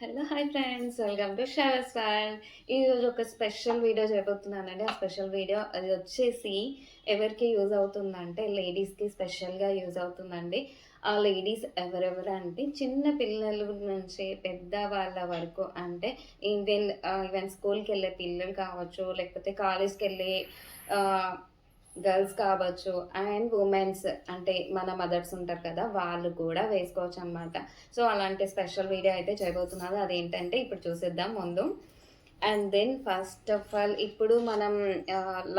Hello hi friends. Welcome to showers world ఈరోజు ఒక special video చేయబోతున్నానండి. ఆ స్పెషల్ వీడియో అది వచ్చేసి ఎవరికి యూజ్ అవుతుందంటే లేడీస్కి స్పెషల్గా యూజ్ అవుతుందండి. ఆ లేడీస్ ఎవరెవరు అంటే చిన్న పిల్లల నుంచి పెద్ద వాళ్ళ వరకు అంటే ఈవెన్ ఈవెన్ స్కూల్కి వెళ్ళే పిల్లలు కావచ్చు లేకపోతే కాలేజ్కి వెళ్ళే గర్ల్స్ కావచ్చు అండ్ ఉమెన్స్ అంటే మన మదర్స్ ఉంటారు కదా వాళ్ళు కూడా వేసుకోవచ్చు అనమాట సో అలాంటి స్పెషల్ వీడియో అయితే చేయబోతున్నారు. అదేంటంటే ఇప్పుడు చూసేద్దాం ముందు. And then first of all ఇప్పుడు మనం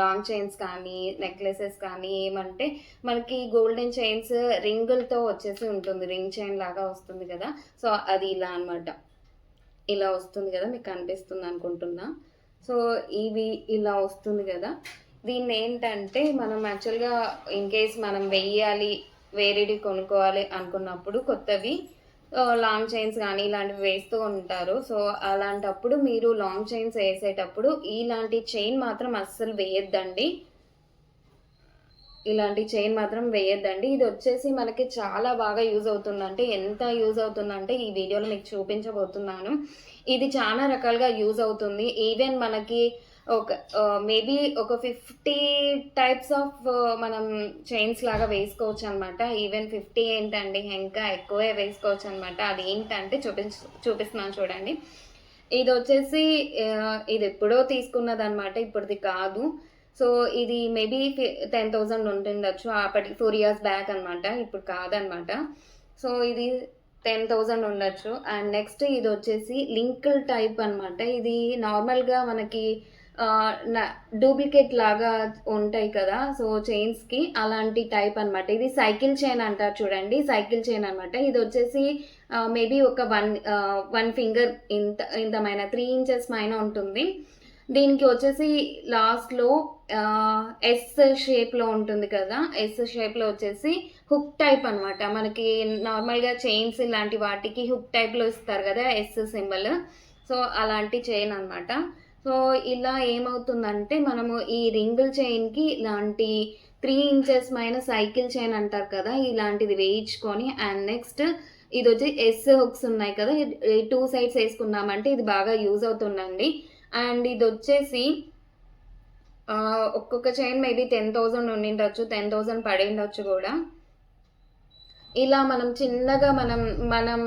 లాంగ్ చైన్స్ కానీ నెక్లెసెస్ కానీ ఏమంటే మనకి గోల్డెన్ చైన్స్ రింగులతో వచ్చేసి ఉంటుంది. రింగ్ చైన్ లాగా వస్తుంది కదా. సో అది ఇలా అనమాట ఇలా వస్తుంది కదా మీకు కనిపిస్తుంది అనుకుంటున్నా. సో ఇవి ఇలా వస్తుంది కదా. దీన్ని ఏంటంటే మనం యాక్చువల్గా ఇన్ కేస్ మనం వెయ్యాలి వేరేది కొనుక్కోవాలి అనుకున్నప్పుడు కొత్తవి లాంగ్ చైన్స్ కానీ ఇలాంటివి వేస్తూ ఉంటారు. సో అలాంటప్పుడు మీరు లాంగ్ చైన్స్ వేసేటప్పుడు ఇలాంటి చైన్ మాత్రం అస్సలు వేయొద్దండి. ఇలాంటి చైన్ మాత్రం వేయొద్దండి. ఇది వచ్చేసి మనకి చాలా బాగా యూజ్ అవుతుందంటే ఎంత యూజ్ అవుతుందంటే ఈ వీడియోలో మీకు చూపించబోతున్నాను. ఇది చాలా రకాలుగా యూజ్ అవుతుంది. ఈవెన్ మనకి ఒక మేబీ ఒక ఫిఫ్టీ టైప్స్ ఆఫ్ మనం చైన్స్ లాగా వేసుకోవచ్చు అనమాట ఈవెన్ ఫిఫ్టీ ఏంటండి? ఇంకా ఎక్కువే వేసుకోవచ్చు అనమాట అది ఏంటంటే చూపించ చూపిస్తున్నాను చూడండి. ఇది వచ్చేసి ఇది ఎప్పుడో తీసుకున్నది అనమాట ఇప్పుడుది కాదు. సో ఇది మేబీ టెన్ థౌజండ్ ఉంటుండొచ్చు. అప్పటికి ఫోర్ ఇయర్స్ బ్యాక్ అనమాట ఇప్పుడు కాదనమాట సో ఇది టెన్ థౌజండ్ ఉండొచ్చు. అండ్ నెక్స్ట్ ఇది వచ్చేసి లింకుల్ టైప్ అనమాట ఇది నార్మల్గా మనకి డూప్లికేట్ లాగా ఉంటాయి కదా సో చైన్స్కి అలాంటి టైప్ అనమాట ఇది సైకిల్ చైన్ అంటారు చూడండి సైకిల్ చైన్ అనమాట ఇది వచ్చేసి మేబీ ఒక వన్ వన్ ఫింగర్ ఇంత ఇంతమైన త్రీ ఇంచెస్ పైన ఉంటుంది. దీనికి వచ్చేసి లాస్ట్లో ఎస్ షేప్లో ఉంటుంది కదా ఎస్ షేప్లో వచ్చేసి హుక్ టైప్ అనమాట మనకి నార్మల్గా చైన్స్ ఇలాంటి వాటికి హుక్ టైప్లో ఇస్తారు కదా ఎస్ సింబల్ సో అలాంటి చైన్ అనమాట సో ఇలా ఏమవుతుందంటే మనము ఈ రింగుల్ చైన్కి ఇలాంటి త్రీ ఇంచెస్ పైన సైకిల్ చైన్ అంటారు కదా ఇలాంటిది వేయించుకొని అండ్ నెక్స్ట్ ఇది వచ్చి ఎస్ హుక్స్ ఉన్నాయి కదా టూ సైడ్స్ వేసుకున్నామంటే ఇది బాగా యూజ్ అవుతుందండి. అండ్ ఇది వచ్చేసి ఒక్కొక్క చైన్ మేబీ టెన్ థౌజండ్ ఉండిండొచ్చు టెన్ థౌజండ్ పడి ఉండొచ్చు కూడా. ఇలా మనం చిన్నగా మనం మనం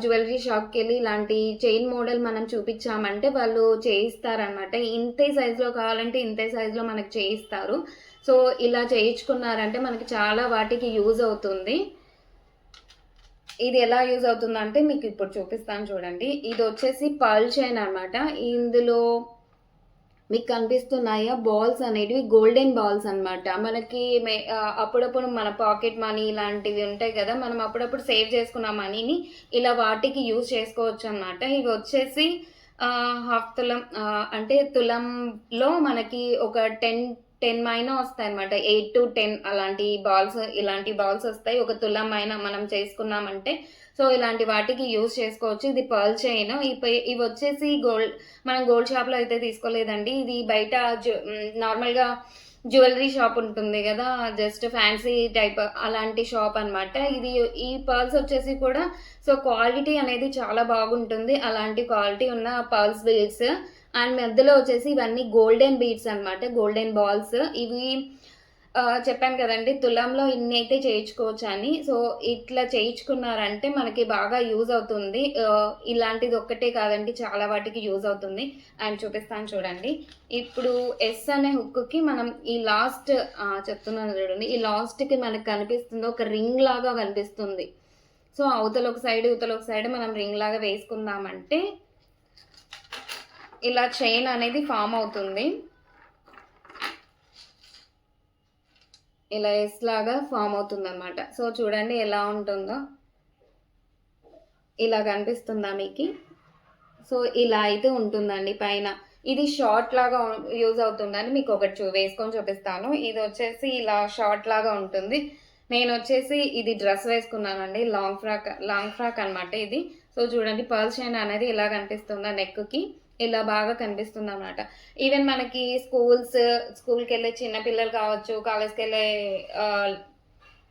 జ్యువెలరీ షాప్కి వెళ్ళి ఇలాంటి చైన్ మోడల్ మనం చూపించామంటే వాళ్ళు చేయిస్తారనమాట ఇంతే సైజులో కావాలంటే ఇంతే సైజులో మనకు చేయిస్తారు. సో ఇలా చేయించుకున్నారంటే మనకి చాలా వాటికి యూజ్ అవుతుంది. ఇది ఎలా యూజ్ అవుతుందంటే మీకు ఇప్పుడు చూపిస్తాను చూడండి. ఇది వచ్చేసి పర్ల్ చైన్ అనమాట ఇందులో మీకు కనిపిస్తున్నాయా? బాల్స్ అనేటివి గోల్డెన్ బాల్స్ అనమాట మనకి అప్పుడప్పుడు మన పాకెట్ మనీ ఇలాంటివి ఉంటాయి కదా మనం అప్పుడప్పుడు సేవ్ చేసుకున్న మనీని ఇలా వాటికి యూజ్ చేసుకోవచ్చు అనమాట ఇవి వచ్చేసి హాఫ్ తులం అంటే తులంలో మనకి ఒక టెన్ టెన్ మైన వస్తాయి అనమాట ఎయిట్ టు టెన్ అలాంటి బాల్స్ ఇలాంటి బాల్స్ వస్తాయి. ఒక తులం అయినా మనం చేసుకున్నామంటే సో ఇలాంటి వాటికి యూజ్ చేసుకోవచ్చు. ఇది పర్ల్ చైన్. ఇవి వచ్చేసి గోల్డ్ మనం గోల్డ్ షాప్లో అయితే తీసుకోలేదండి. ఇది బయట నార్మల్గా జ్యువెలరీ షాప్ ఉంటుంది కదా జస్ట్ ఫ్యాన్సీ టైప్ అలాంటి షాప్ అనమాట ఇది ఈ పర్ల్స్ వచ్చేసి కూడా సో క్వాలిటీ అనేది చాలా బాగుంటుంది. అలాంటి క్వాలిటీ ఉన్న పర్ల్స్ బీడ్స్ అండ్ మధ్యలో వచ్చేసి ఇవన్నీ గోల్డెన్ బీడ్స్ అనమాట గోల్డెన్ బాల్స్. ఇవి చెప్పాను కదండి తులంలో ఇన్ని అయితే చేయించుకోవచ్చు అని. సో ఇట్లా చేయించుకున్నారంటే మనకి బాగా యూజ్ అవుతుంది. ఇలాంటిది ఒక్కటే కాదండి చాలా వాటికి యూజ్ అవుతుంది. అండ్ చూపిస్తాను చూడండి. ఇప్పుడు ఎస్ అనే హుక్కి మనం ఈ లాస్ట్ చెప్తున్నాను చూడండి. ఈ లాస్ట్కి మనకు కనిపిస్తుంది ఒక రింగ్ లాగా కనిపిస్తుంది. సో అవతల ఒక సైడ్ ఇవతల ఒక సైడ్ మనం రింగ్ లాగా వేసుకుందామంటే ఇలా చైన్ అనేది ఫామ్ అవుతుంది. ఇలా ఎస్ లాగా ఫామ్ అవుతుంది అనమాట సో చూడండి ఎలా ఉంటుందో. ఇలా కనిపిస్తుందా మీకు? సో ఇలా అయితే ఉంటుందండి పైన. ఇది షార్ట్ లాగా యూజ్ అవుతుందని మీకు ఒకటి చూ వేసుకొని చూపిస్తాను. ఇది వచ్చేసి ఇలా షార్ట్ లాగా ఉంటుంది. నేను వచ్చేసి ఇది డ్రెస్ వేసుకున్నానండి. లాంగ్ ఫ్రాక్ లాంగ్ ఫ్రాక్ అనమాట ఇది. సో చూడండి పర్ల్ చైన్ అనేది ఇలా కనిపిస్తుందా నెక్కి ఇలా బాగా కనిపిస్తుంది అనమాట ఈవెన్ మనకి స్కూల్స్ స్కూల్కి వెళ్ళే చిన్నపిల్లలు కావచ్చు కాలేజ్కి వెళ్ళే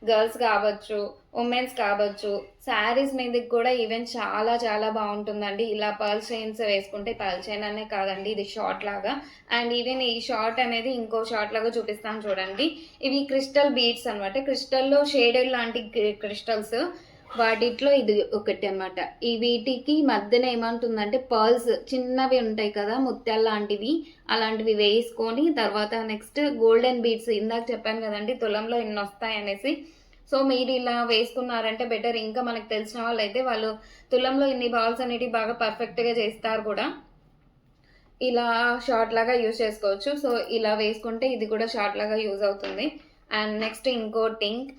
గర్ల్స్ కావచ్చు ఉమెన్స్ కావచ్చు శారీస్ మీదకి కూడా ఈవెన్ చాలా చాలా బాగుంటుందండి. ఇలా పర్ల్ చైన్స్ వేసుకుంటే పర్ల్ చైన్ అనే కాదండి ఇది షార్ట్ లాగా. అండ్ ఈవెన్ ఈ షార్ట్ అనేది ఇంకో షార్ట్ లాగా చూపిస్తాను చూడండి. ఇవి క్రిస్టల్ బీడ్స్ అనమాట క్రిస్టల్లో షేడెడ్ లాంటి క్రిస్టల్స్ వాటిట్లో ఇది ఒకటి అనమాట ఈ వీటికి మధ్యన ఏమంటుందంటే పర్ల్స్ చిన్నవి ఉంటాయి కదా ముత్యాలు లాంటివి అలాంటివి వేసుకొని తర్వాత నెక్స్ట్ గోల్డెన్ బీడ్స్ ఇందాక చెప్పాను కదండి తులంలో ఇన్ని వస్తాయి అనేసి. సో మీరు ఇలా వేసుకున్నారంటే బెటర్. ఇంకా మనకు తెలిసిన వాళ్ళు అయితే వాళ్ళు తులంలో ఇన్ని బాల్స్ అనేటివి బాగా పర్ఫెక్ట్గా చేస్తారు కూడా. ఇలా షార్ట్ లాగా యూజ్ చేసుకోవచ్చు. సో ఇలా వేసుకుంటే ఇది కూడా షార్ట్ లాగా యూజ్ అవుతుంది. అండ్ నెక్స్ట్ ఇంకో టింక్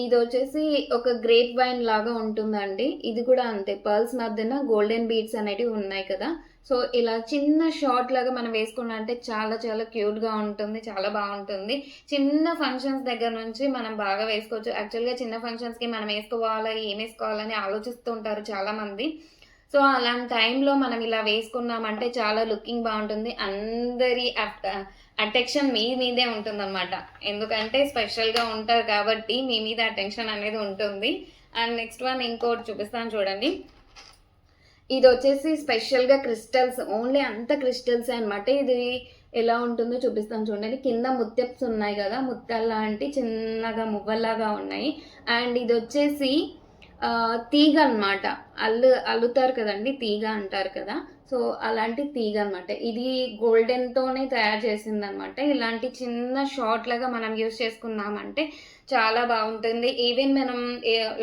ఇది వచ్చేసి ఒక గ్రేప్ వైన్ లాగా ఉంటుందండి. ఇది కూడా అంతే పర్ల్స్ మధ్యన గోల్డెన్ బీడ్స్ అనేటివి ఉన్నాయి కదా. సో ఇలా చిన్న షార్ట్ లాగా మనం వేసుకున్నంటే చాలా చాలా క్యూట్గా ఉంటుంది చాలా బాగుంటుంది. చిన్న ఫంక్షన్స్ దగ్గర నుంచి మనం బాగా వేసుకోవచ్చు. యాక్చువల్గా చిన్న ఫంక్షన్స్కి మనం వేసుకోవాలా ఏం వేసుకోవాలని ఆలోచిస్తూ ఉంటారు చాలామంది. సో అలాంటి టైంలో మనం ఇలా వేసుకున్నామంటే చాలా లుకింగ్ బాగుంటుంది. అందరి అటెన్షన్ మీ మీదే ఉంటుందన్నమాట. ఎందుకంటే స్పెషల్గా ఉంటారు కాబట్టి మీ మీద అటెన్షన్ అనేది ఉంటుంది. అండ్ నెక్స్ట్ వన్ ఇంకోటి చూపిస్తాను చూడండి. ఇది వచ్చేసి స్పెషల్గా క్రిస్టల్స్ ఓన్లీ అంత క్రిస్టల్స్ అనమాట ఇది ఎలా ఉంటుందో చూపిస్తాను చూడండి. కింద ముత్యప్స్ ఉన్నాయి కదా ముత్తాల లాంటి చిన్నగా మువ్వల్లాగా ఉన్నాయి. అండ్ ఇది వచ్చేసి తీగ అనమాట అల్లు అల్లుతారు కదండి తీగ అంటారు కదా. సో అలాంటి తీగ అనమాట ఇది గోల్డెన్తోనే తయారు చేసింది అనమాట ఇలాంటి చిన్న షార్ట్ లాగా మనం యూస్ చేసుకున్నామంటే చాలా బాగుంటుంది. ఈవెన్ మనం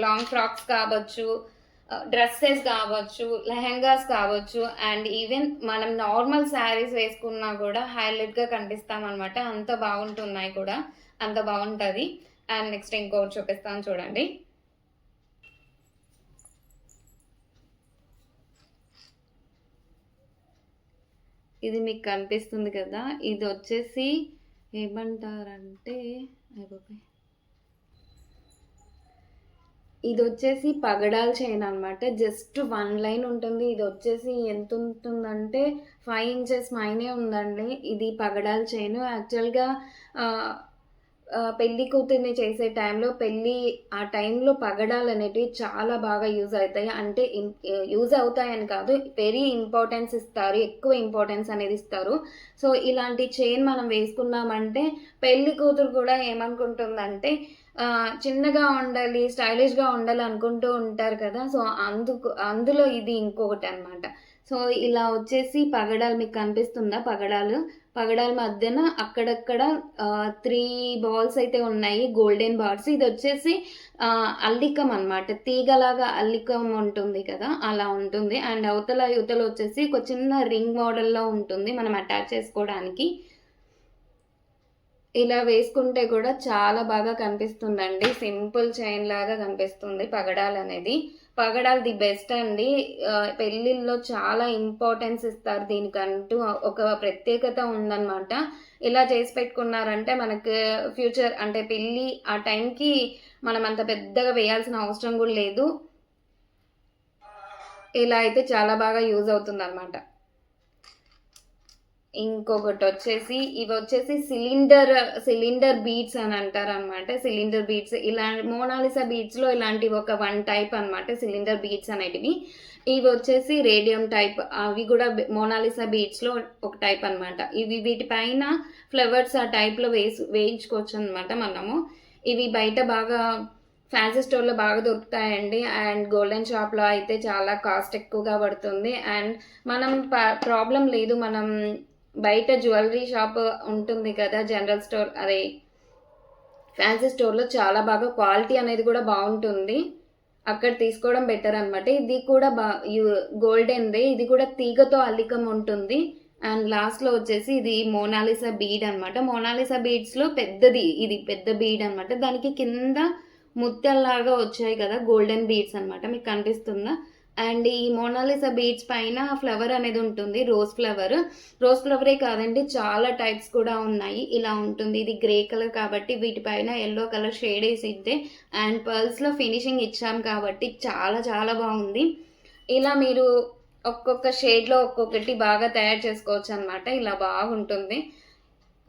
లాంగ్ ఫ్రాక్స్ కావచ్చు డ్రెస్సెస్ కావచ్చు లెహెంగాస్ కావచ్చు అండ్ ఈవెన్ మనం నార్మల్ శారీస్ వేసుకున్నా కూడా హైలైట్గా కనిపిస్తాం అనమాట అంత బాగుంటున్నాయి కూడా. అంత బాగుంటుంది. అండ్ నెక్స్ట్ ఇంకోటి చూపిస్తాను చూడండి. ఇది మీకు కనిపిస్తుంది కదా. ఇది వచ్చేసి ఏమంటారంటే అయిపోయి ఇది వచ్చేసి పగడాల చైన్ అనమాట జస్ట్ వన్ లైన్ ఉంటుంది. ఇది వచ్చేసి ఎంత ఉంటుందంటే ఫైవ్ ఇంచెస్ మైనే ఉందండి. ఇది పగడాల చైన్. యాక్చువల్గా పెళ్ళి కూతుర్ని చేసే టైంలో పెళ్ళి ఆ టైంలో పగడాలు అనేటివి చాలా బాగా యూజ్ అవుతాయి. అంటే యూజ్ అవుతాయని కాదు వెరీ ఇంపార్టెన్స్ ఇస్తారు ఎక్కువ ఇంపార్టెన్స్ అనేది ఇస్తారు. సో ఇలాంటి చైన్ మనం వేసుకున్నామంటే పెళ్ళి కూతురు కూడా ఏమనుకుంటుందంటే చిన్నగా ఉండాలి స్టైలిష్గా ఉండాలి అనుకుంటూ ఉంటారు కదా. సో అందుకు అందులో ఇది ఇంకొకటి అనమాట సో ఇలా వచ్చేసి పగడాలు మీకు కనిపిస్తుందా? పగడాలు? పగడాల మధ్యన అక్కడక్కడ త్రీ బాల్స్ అయితే ఉన్నాయి గోల్డెన్ బాల్స్ ఇది వచ్చేసి అల్లికం అనమాట తీగలాగా అల్లికం ఉంటుంది కదా అలా ఉంటుంది. అండ్ అవతల యువతలు వచ్చేసి ఒక చిన్న రింగ్ మోడల్లో ఉంటుంది మనం అటాచ్ చేసుకోవడానికి. ఇలా వేసుకుంటే కూడా చాలా బాగా కనిపిస్తుందండి. సింపుల్ చైన్ లాగా కనిపిస్తుంది పగడాలు అనేది పగడాలు ది బెస్ట్ అండి. పెళ్ళిళ్ళలో చాలా ఇంపార్టెన్స్ ఇస్తారు దీనికంటూ. ఒక ప్రత్యేకత ఉందన్నమాట. ఇలా చేసి పెట్టుకున్నారంటే మనకు ఫ్యూచర్ అంటే పెళ్ళి ఆ టైంకి మనం అంత పెద్దగా వేయాల్సిన అవసరం కూడా లేదు. ఇలా అయితే చాలా బాగా యూజ్ అవుతుంది అనమాట ఇంకొకటి వచ్చేసి ఇవి వచ్చేసి సిలిండర్ సిలిండర్ బీట్స్ అని అంటారు అనమాట సిలిండర్ బీట్స్ ఇలా మోనాలిసా బీట్స్లో ఇలాంటివి ఒక వన్ టైప్ అనమాట సిలిండర్ బీట్స్ అనేటివి. ఇవి వచ్చేసి రేడియం టైప్ అవి కూడా మోనాలిసా బీట్స్లో ఒక టైప్ అనమాట. ఇవి వీటిపైన ఫ్లవర్స్ ఆ టైప్లో వేసి వేయించుకోవచ్చు అనమాట మనము. ఇవి బయట బాగా ఫ్యాన్సీ స్టోర్లో బాగా దొరుకుతాయండి. అండ్ గోల్డెన్ షాప్లో అయితే చాలా కాస్ట్ ఎక్కువగా పడుతుంది. అండ్ మనం ప్రాబ్లం లేదు. మనం బయట జ్యువెలరీ షాప్ ఉంటుంది కదా జనరల్ స్టోర్ అదే ఫ్యాన్సీ స్టోర్లో చాలా బాగా క్వాలిటీ అనేది కూడా బాగుంటుంది. అక్కడ తీసుకోవడం బెటర్ అనమాట ఇది కూడా బా గోల్డెన్దే. ఇది కూడా తీగతో అల్లికం ఉంటుంది. అండ్ లాస్ట్లో వచ్చేసి ఇది మోనాలిసా బీడ్ అనమాట మోనాలిసా బీడ్స్లో పెద్దది ఇది పెద్ద బీడ్ అనమాట దానికి కింద ముత్యాల్లాగా వచ్చాయి కదా గోల్డెన్ బీడ్స్ అనమాట మీకు కనిపిస్తుందా? అండ్ ఈ మోనాలిసా బీడ్స్ పైన ఫ్లవర్ అనేది ఉంటుంది రోజ్ ఫ్లవర్. రోజ్ ఫ్లవరే కాదండి చాలా టైప్స్ కూడా ఉన్నాయి. ఇలా ఉంటుంది ఇది గ్రే కలర్ కాబట్టి వీటిపైన ఎల్లో కలర్ షేడ్ వేసి ఇద్దే అండ్ పర్ల్స్లో ఫినిషింగ్ ఇచ్చాం కాబట్టి చాలా చాలా బాగుంది. ఇలా మీరు ఒక్కొక్క షేడ్లో ఒక్కొక్కటి బాగా తయారు చేసుకోవచ్చు అనమాట ఇలా బాగుంటుంది.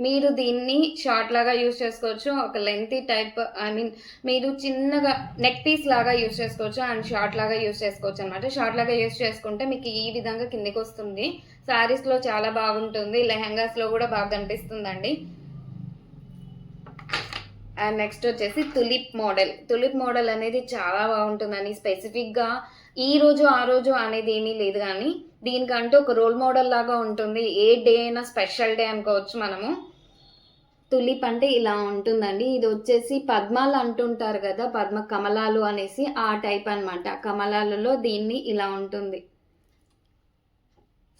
మీరు దీన్ని షార్ట్ లాగా యూస్ చేసుకోవచ్చు ఒక లెంతీ టైప్ ఐ మీన్ మీరు చిన్నగా నెక్ పీస్ లాగా యూస్ చేసుకోవచ్చు అండ్ షార్ట్ లాగా యూస్ చేసుకోవచ్చు అనమాట షార్ట్ లాగా యూస్ చేసుకుంటే మీకు ఈ విధంగా కిందికి వస్తుంది. శారీస్లో చాలా బాగుంటుంది లెహంగాస్లో కూడా బాగా కనిపిస్తుందండి. అండ్ నెక్స్ట్ వచ్చేసి తులిప్ మోడల్. తులిప్ మోడల్ అనేది చాలా బాగుంటుందని స్పెసిఫిక్గా ఈ రోజు ఆ రోజు అనేది ఏమీ లేదు కానీ దీనికంటూ ఒక రోల్ మోడల్ లాగా ఉంటుంది. ఏ డే అయినా స్పెషల్ డే అనుకోవచ్చు మనము. తులిప్ అంటే ఇలా ఉంటుందండి. ఇది వచ్చేసి పద్మాలు అంటుంటారు కదా పద్మ కమలాలు అనేసి ఆ టైప్ అన్నమాట. కమలాలలో దీన్ని ఇలా ఉంటుంది.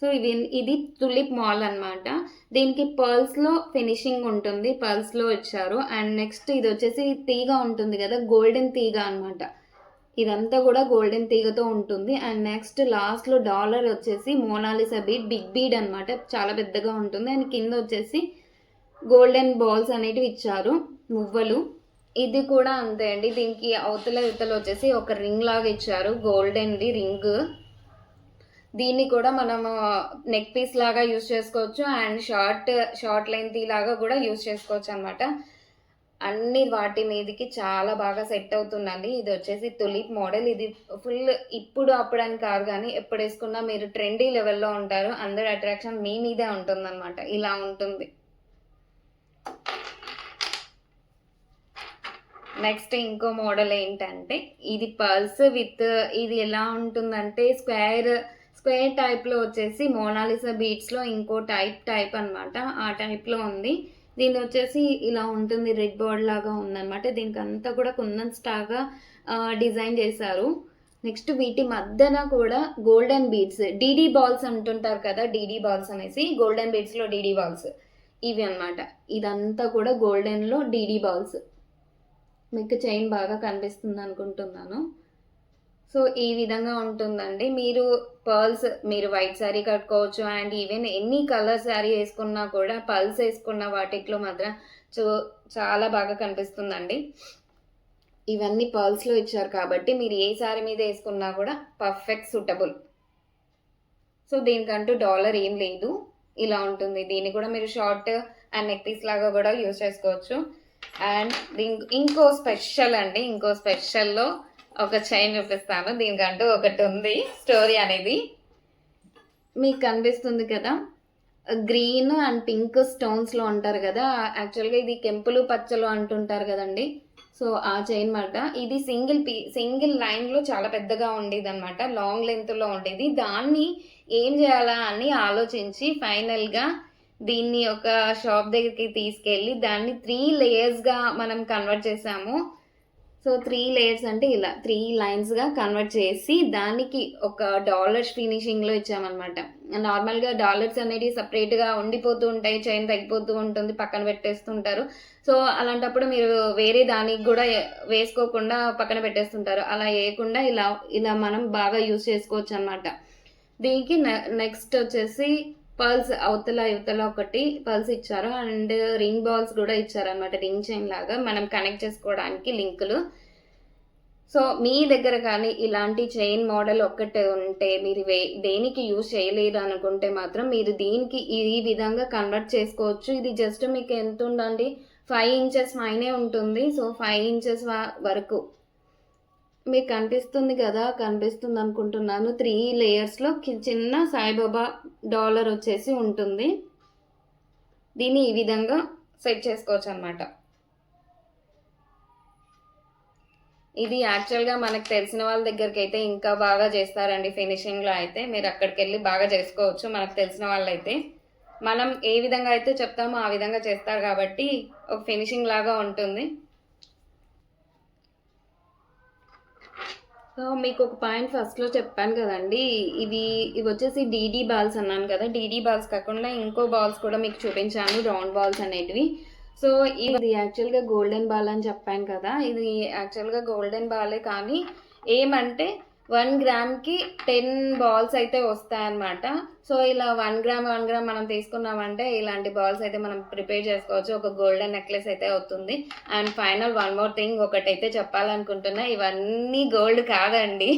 సో ఇది ఇది తులిప్ మాల్ అన్నమాట. దీనికి పర్ల్స్లో ఫినిషింగ్ ఉంటుంది పర్ల్స్లో ఇచ్చారు. అండ్ నెక్స్ట్ ఇది వచ్చేసి తీగ ఉంటుంది కదా గోల్డెన్ తీగ అనమాట ఇదంతా కూడా గోల్డెన్ తీగతో ఉంటుంది. అండ్ నెక్స్ట్ లాస్ట్లో డాలర్ వచ్చేసి Mona Lisa bead big bead అన్నమాట. చాలా పెద్దగా ఉంటుంది. అండ్ కింద వచ్చేసి గోల్డెన్ బాల్స్ అనేటివి ఇచ్చారు. మువ్వలు ఇది కూడా అంతే అండి. దీనికి అవతల ఇవతల వచ్చేసి ఒక రింగ్ లాగా ఇచ్చారు. గోల్డెన్ది రింగ్. దీన్ని కూడా మనము నెక్ పీస్ లాగా యూస్ చేసుకోవచ్చు. అండ్ షార్ట్ షార్ట్ లెంత్ లాగా కూడా యూజ్ చేసుకోవచ్చు అనమాట అన్ని వాటి మీదకి చాలా బాగా సెట్ అవుతుందండి. ఇది వచ్చేసి తులిప్ మోడల్. ఇది ఫుల్ ఇప్పుడు అప్పుడు అని కాదు కానీ ఎప్పుడు వేసుకున్నా మీరు ట్రెండీ లెవెల్లో ఉంటారు. అందరి అట్రాక్షన్ మీ మీదే ఉంటుందన్నమాట. ఇలా ఉంటుంది. నెక్స్ట్ ఇంకో మోడల్ ఏంటంటే ఇది పర్ల్స్ విత్ ఇది ఎలా ఉంటుందంటే స్క్వేర్ స్క్వేర్ టైప్లో వచ్చేసి మోనాలిసా బీట్స్లో ఇంకో టైప్ టైప్ అన్నమాట. ఆ టైప్లో ఉంది. దీని వచ్చేసి ఇలా ఉంటుంది రెడ్ బోర్డ్ లాగా ఉందన్నమాట. దీనికి అంతా కూడా కుందన్ స్టాగా డిజైన్ చేశారు. నెక్స్ట్ వీటి మధ్యన కూడా గోల్డెన్ బీడ్స్ డీడీ బాల్స్ అంటుంటారు కదా డీడీ బాల్స్ అనేసి గోల్డెన్ బీడ్స్లో డీడీ బాల్స్ ఇవి అన్నమాట. ఇదంతా కూడా గోల్డెన్లో డీడీ బాల్స్. మీకు చైన్ బాగా కనిపిస్తుంది అనుకుంటున్నాను. సో ఈ విధంగా ఉంటుందండి. మీరు పర్ల్స్ మీరు వైట్ శారీ కట్టుకోవచ్చు. అండ్ ఈవెన్ ఎన్ని కలర్ శారీ వేసుకున్నా కూడా పర్ల్స్ వేసుకున్న వాటిలో మాత్రం చో చాలా బాగా కనిపిస్తుందండి. ఇవన్నీ పర్ల్స్లో ఇచ్చారు కాబట్టి మీరు ఏ శారీ మీద వేసుకున్నా కూడా పర్ఫెక్ట్ సూటబుల్. సో దీనికంటూ డాలర్ ఏం లేదు. ఇలా ఉంటుంది. దీన్ని కూడా మీరు షార్ట్ అండ్ నెక్ పీస్ లాగా కూడా యూజ్ చేసుకోవచ్చు. అండ్ దీని ఇంకో స్పెషల్ అండి ఇంకో స్పెషల్లో ఒక చైన్ చూపిస్తాను. దీనికంటూ ఒకటి ఉంది స్టోరీ అనేది. మీకు కనిపిస్తుంది కదా గ్రీన్ అండ్ పింక్ స్టోన్స్లో ఉంటారు కదా. యాక్చువల్గా ఇది కెంపులు పచ్చలు అంటుంటారు కదండి. సో ఆ చైన్ మాట. ఇది సింగిల్ పీ సింగిల్ లైన్లో చాలా పెద్దగా ఉండేది అనమాట లాంగ్ లెంత్లో ఉండేది. దాన్ని ఏం చేయాలా అని ఆలోచించి ఫైనల్గా దీన్ని ఒక షాప్ దగ్గరికి తీసుకెళ్ళి దాన్ని త్రీ లేయర్స్గా మనం కన్వర్ట్ చేసాము. సో త్రీ లేయర్స్ అంటే ఇలా త్రీ లైన్స్గా కన్వర్ట్ చేసి దానికి ఒక డాలర్స్ ఫినిషింగ్లో ఇచ్చామన్నమాట. నార్మల్గా డాలర్స్ అనేవి సపరేట్గా ఉండిపోతూ ఉంటాయి చైన్ తగ్గిపోతూ ఉంటుంది పక్కన పెట్టేస్తుంటారు. సో అలాంటప్పుడు మీరు వేరే దానికి కూడా వేసుకోకుండా పక్కన పెట్టేస్తుంటారు. అలా వేయకుండా ఇలా ఇలా మనం బాగా యూస్ చేసుకోవచ్చు అనమాట దీనికి నెక్స్ట్ వచ్చేసి పర్ల్స్ అవతల యువతల ఒకటి పర్ల్స్ ఇచ్చారు. అండ్ రింగ్ బాల్స్ కూడా ఇచ్చారు అనమాట రింగ్ చైన్ లాగా మనం కనెక్ట్ చేసుకోవడానికి లింకులు. సో మీ దగ్గర కానీ ఇలాంటి చైన్ మోడల్ ఒక్కటే ఉంటే మీరు వే దేనికి యూజ్ చేయలేరు అనుకుంటే మాత్రం మీరు దీనికి ఈ విధంగా కన్వర్ట్ చేసుకోవచ్చు. ఇది జస్ట్ మీకు ఎంత ఉందండి? ఫైవ్ ఇంచెస్ పైనే ఉంటుంది. సో ఫైవ్ ఇంచెస్ వరకు. మీకు కనిపిస్తుంది కదా కనిపిస్తుంది అనుకుంటున్నాను. త్రీ లేయర్స్లో చిన్న సాయిబాబా డాలర్ వచ్చేసి ఉంటుంది. దీన్ని ఈ విధంగా సెట్ చేసుకోవచ్చు అనమాట ఇది యాక్చువల్గా మనకు తెలిసిన వాళ్ళ దగ్గరికి అయితే ఇంకా బాగా చేస్తారండి ఫినిషింగ్లో అయితే. మీరు అక్కడికి వెళ్ళి బాగా చేసుకోవచ్చు మనకు తెలిసిన వాళ్ళైతే. మనం ఏ విధంగా అయితే చెప్తామో ఆ విధంగా చేస్తారు కాబట్టి ఒక ఫినిషింగ్ లాగా ఉంటుంది. మీకు ఒక పాయింట్ ఫస్ట్లో చెప్పాను కదండి. ఇవి ఇవి వచ్చేసి డీడీ బాల్స్ అన్నాను కదా. డీడీ బాల్స్ కాకుండా ఇంకో బాల్స్ కూడా మీకు చూపించాను రౌండ్ బాల్స్ అనేటివి. సో ఇది యాక్చువల్గా గోల్డెన్ బాల్ అని చెప్పాను కదా. ఇది యాక్చువల్గా గోల్డెన్ బాలే కానీ ఏమంటే వన్ గ్రామ్కి టెన్ బాల్స్ అయితే వస్తాయన్నమాట. సో ఇలా వన్ గ్రామ్ వన్ గ్రామ్ మనం తీసుకున్నామంటే ఇలాంటి బాల్స్ అయితే మనం ప్రిపేర్ చేసుకోవచ్చు. ఒక గోల్డెన్ నెక్లెస్ అయితే అవుతుంది. And final one more thing ఒకటైతే చెప్పాలనుకుంటున్నా. ఇవన్నీ గోల్డ్ కాదండి.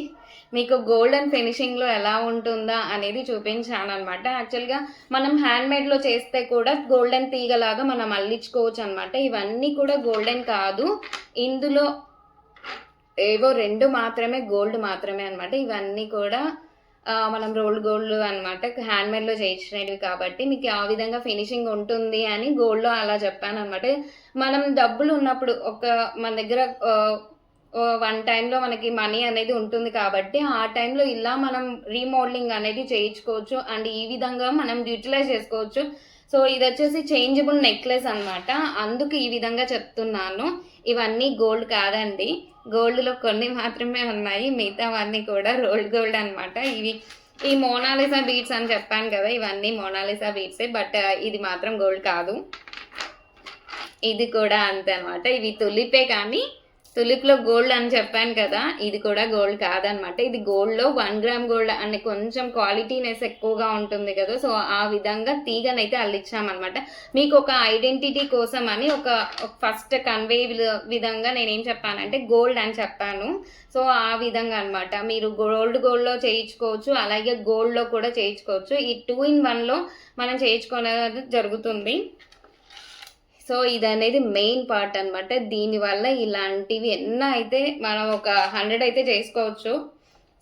మీకు గోల్డెన్ ఫినిషింగ్లో ఎలా ఉంటుందా అనేది చూపించాను అనమాట యాక్చువల్గా మనం హ్యాండ్మేడ్లో చేస్తే కూడా గోల్డెన్ తీగలాగా మనం అల్లించుకోవచ్చు అనమాట ఇవన్నీ కూడా గోల్డెన్ కాదు. ఇందులో ఏవో రెండు మాత్రమే గోల్డ్ మాత్రమే అనమాట ఇవన్నీ కూడా మనం రోల్డ్ గోల్డ్ అనమాట హ్యాండ్మేడ్లో చేయించినవి కాబట్టి మీకు ఆ విధంగా ఫినిషింగ్ ఉంటుంది అని గోల్డ్లో అలా చెప్పాను అనమాట మనం డబ్బులు ఉన్నప్పుడు ఒక మన దగ్గర వన్ టైంలో మనకి మనీ అనేది ఉంటుంది కాబట్టి ఆ టైంలో ఇలా మనం రీమోడలింగ్ అనేది చేయించుకోవచ్చు. అండ్ ఈ విధంగా మనం యూటిలైజ్ చేసుకోవచ్చు. సో ఇది వచ్చేసి చేంజబుల్ నెక్లెస్ అన్నమాట. అందుకు ఈ విధంగా చెప్తున్నాను. ఇవన్నీ గోల్డ్ కాదండి. గోల్డ్లో కొన్ని మాత్రమే ఉన్నాయి. మిగతావన్నీ కూడా రోల్డ్ గోల్డ్ అనమాట ఇవి ఈ మోనాలిసా బీట్స్ అని చెప్పాను కదా ఇవన్నీ మోనాలిసా బీట్సే బట్ ఇది మాత్రం గోల్డ్ కాదు. ఇది కూడా అంతే అనమాట ఇవి తులిపే కానీ తులిప్లో గోల్డ్ అని చెప్పాను కదా ఇది కూడా గోల్డ్ కాదనమాట. ఇది గోల్డ్లో వన్ గ్రామ్ గోల్డ్ అనే కొంచెం క్వాలిటీనెస్ ఎక్కువగా ఉంటుంది కదా సో ఆ విధంగా తీగనైతే అల్లిచ్చామన్నమాట మీకు ఒక ఐడెంటిటీ కోసం అని ఒక ఫస్ట్ కన్వే విధంగా నేనేం చెప్పానంటే గోల్డ్ అని చెప్పాను. సో ఆ విధంగా అన్నమాట మీరు గోల్డ్ గోల్డ్లో చేయించుకోవచ్చు అలాగే గోల్డ్లో కూడా చేయించుకోవచ్చు. ఈ టూ ఇన్ వన్లో మనం చేయించుకునేది జరుగుతుంది. సో ఇది అనేది మెయిన్ పార్ట్ అనమాట దీనివల్ల ఇలాంటివి ఎన్నో అయితే మనం ఒక హండ్రెడ్ అయితే చేసుకోవచ్చు.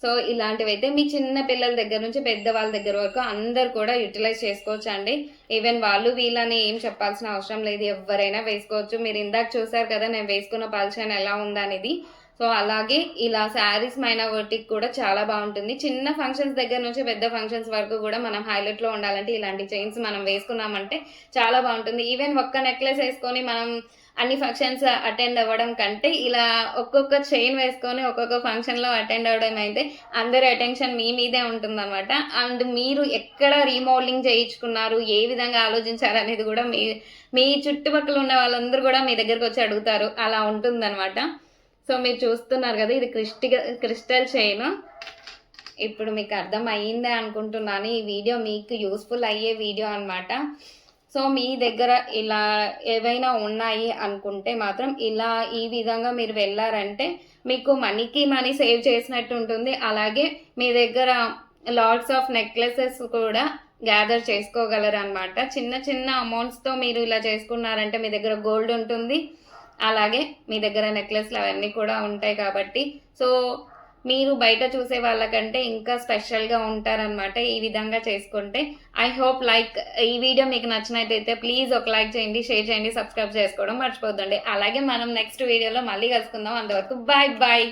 సో ఇలాంటివి అయితే మీ చిన్న పిల్లల దగ్గర నుంచి పెద్దవాళ్ళ దగ్గర వరకు అందరు కూడా యూటిలైజ్ చేసుకోవచ్చు అండి ఈవెన్ వాళ్ళు వీళ్ళని ఏం చెప్పాల్సిన అవసరం లేదు. ఎవరైనా వేసుకోవచ్చు. మీరు ఇందాక చూసారు కదా నేను వేసుకున్న పల్చన్ ఎలా ఉందనేది. సో అలాగే ఇలా శారీస్ మైన కూడా చాలా బాగుంటుంది. చిన్న ఫంక్షన్స్ దగ్గర నుంచి పెద్ద ఫంక్షన్స్ వరకు కూడా మనం హైలైట్లో ఉండాలంటే ఇలాంటి చైన్స్ మనం వేసుకున్నామంటే చాలా బాగుంటుంది. ఈవెన్ ఒక్క నెక్లెస్ వేసుకొని మనం అన్ని ఫంక్షన్స్ అటెండ్ అవ్వడం కంటే ఇలా ఒక్కొక్క చైన్ వేసుకొని ఒక్కొక్క ఫంక్షన్లో అటెండ్ అవ్వడం అయితే అందరి అటెన్షన్ మీ మీదే ఉంటుందన్నమాట. అండ్ మీరు ఎక్కడ రీమోడలింగ్ చేయించుకున్నారు ఏ విధంగా ఆలోచించారు అనేది కూడా మీ మీ చుట్టుపక్కల ఉన్న వాళ్ళందరూ కూడా మీ దగ్గరకు వచ్చి అడుగుతారు. అలా ఉంటుందన్నమాట. సో మీరు చూస్తున్నారు కదా ఇది క్రిస్టి క్రిస్టల్ చైన్. ఇప్పుడు మీకు అర్థం అయ్యిందే అనుకుంటున్నాను. ఈ వీడియో మీకు యూస్ఫుల్ అయ్యే వీడియో అనమాట సో మీ దగ్గర ఇలా ఏవైనా ఉన్నాయి అనుకుంటే మాత్రం ఇలా ఈ విధంగా మీరు వెళ్ళారంటే మీకు మనీకి మనీ సేవ్ చేసినట్టు ఉంటుంది. అలాగే మీ దగ్గర లాట్స్ ఆఫ్ నెక్లెసెస్ కూడా గ్యాదర్ చేసుకోగలరు అనమాట చిన్న చిన్న అమౌంట్స్తో మీరు ఇలా చేసుకున్నారంటే మీ దగ్గర గోల్డ్ ఉంటుంది. అలాగే మీ దగ్గర నెక్లెస్లు అవన్నీ కూడా ఉంటాయి కాబట్టి. సో మీరు బయట చూసే వాళ్ళకంటే ఇంకా స్పెషల్గా ఉంటారనమాట ఈ విధంగా చేసుకుంటే. ఐ హోప్ లైక్ ఈ వీడియో మీకు నచ్చినట్టయితే ప్లీజ్ ఒక లైక్ చేయండి షేర్ చేయండి సబ్స్క్రైబ్ చేసుకోవడం మర్చిపోద్దండి. అలాగే మనం నెక్స్ట్ వీడియోలో మళ్ళీ కలుసుకుందాం. అంతవరకు బాయ్ బాయ్